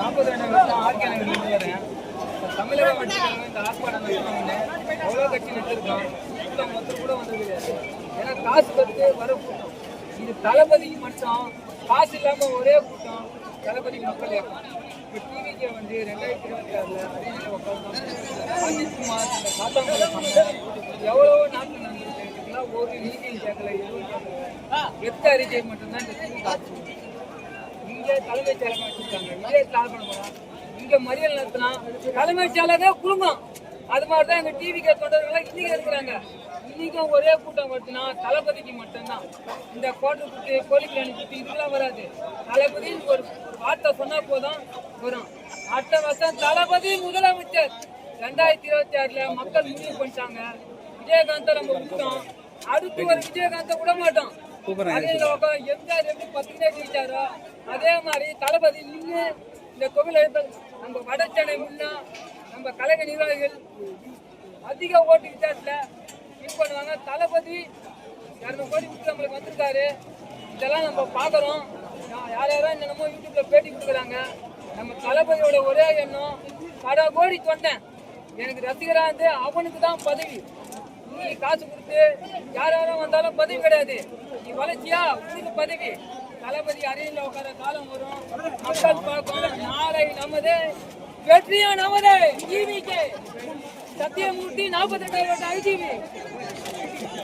நாற்பது ரெண்டு வருஷம் ஆர்கே நகர் இருந்து வரேன் இப்ப தமிழக வச்சுக்காங்க இந்த ஆர்ப்பாட்டம் நடத்தினோம்னு அவ்வளோ கட்சி வச்சிருக்கோம் கூட்டம் வந்து கூட வந்தது ஏன்னா காசு கட்டு வர கூட்டம் இது தளபதிக்கு மட்டும் காசு இல்லாமல் ஒரே கூட்டம் தளபதி மக்கள் இயக்கம் இப்போ டிவிக்கு வந்து ரெண்டாயிரத்தி இருபத்தி ஆறுல அரியணையில் உட்காந்து அஜித் குமார் எவ்வளோ ஒரு நீதியும் கேட்கல எதுவும் கேட்கல எத்த அறிக்கை மட்டும்தான் இந்த இங்கே தலைமைச் செயலகம் வச்சிருக்காங்க. இங்கே ஸ்டார்ட் பண்ண இங்கே இங்க மறியல் நடத்தினா தலைமைச் செயலகே குடும்பம் அது மாதிரி தான் எங்க டிவி தொண்டர்கள் இன்னைக்கு இருக்கிறாங்க. இன்னைக்கும் ஒரே கூட்டம் வருதுன்னா தளபதிக்கு மட்டும்தான். இந்த கோட்டை குட்டி கோழிக்கலாணி குட்டி இதெல்லாம் வராது. தளபதின்னு ஒரு வார்த்தை சொன்னா போதும் வரும். அடுத்த வருஷம் தளபதி முதலமைச்சர். ரெண்டாயிரத்தி இருபத்தி ஆறுல மக்கள் முடிவு பண்ணிட்டாங்க. விஜயகாந்தை நம்ம விட்டோம் அடுத்து ஒரு விஜயகாந்தை விட மாட்டோம் எம்ஜிஆர் எப்படி பத்துக்கிட்டே ஜெயிச்சாரோ? அதே மாதிரி தளபதி நின்று இந்த கோவில் நம்ம வட சென்னை முன்னா நம்ம கழக நிர்வாகிகள் அதிக ஓட்டு வித்தியாசத்துல இது பண்ணுவாங்க. தளபதி இரநூறு கோடி விட்டு நம்மளுக்கு வந்திருக்காரு. இதெல்லாம் நம்ம பார்க்குறோம். யார் யாரோ என்னென்னமோ யூடியூப்ல பேட்டி கொடுக்குறாங்க. நம்ம தளபதியோட ஒரே எண்ணம் பல கோடி தொண்டேன் எனக்கு ரசிகரா இருந்து அவனுக்கு தான் பதவி. நீ காசு கொடுத்து யார் யாரும் வந்தாலும் பதவி கிடையாது. நீ வளர்ச்சியா? உனக்கு பதவி. தளபதி அறையில் உட்கார காலம் வரும். மக்கள் பார்க்கும் நாளை நமது வெற்றியா நமது டிவிக்கு சத்தியமூர்த்தி நாற்பத்தி எட்டாயிரம் ஐஜிவி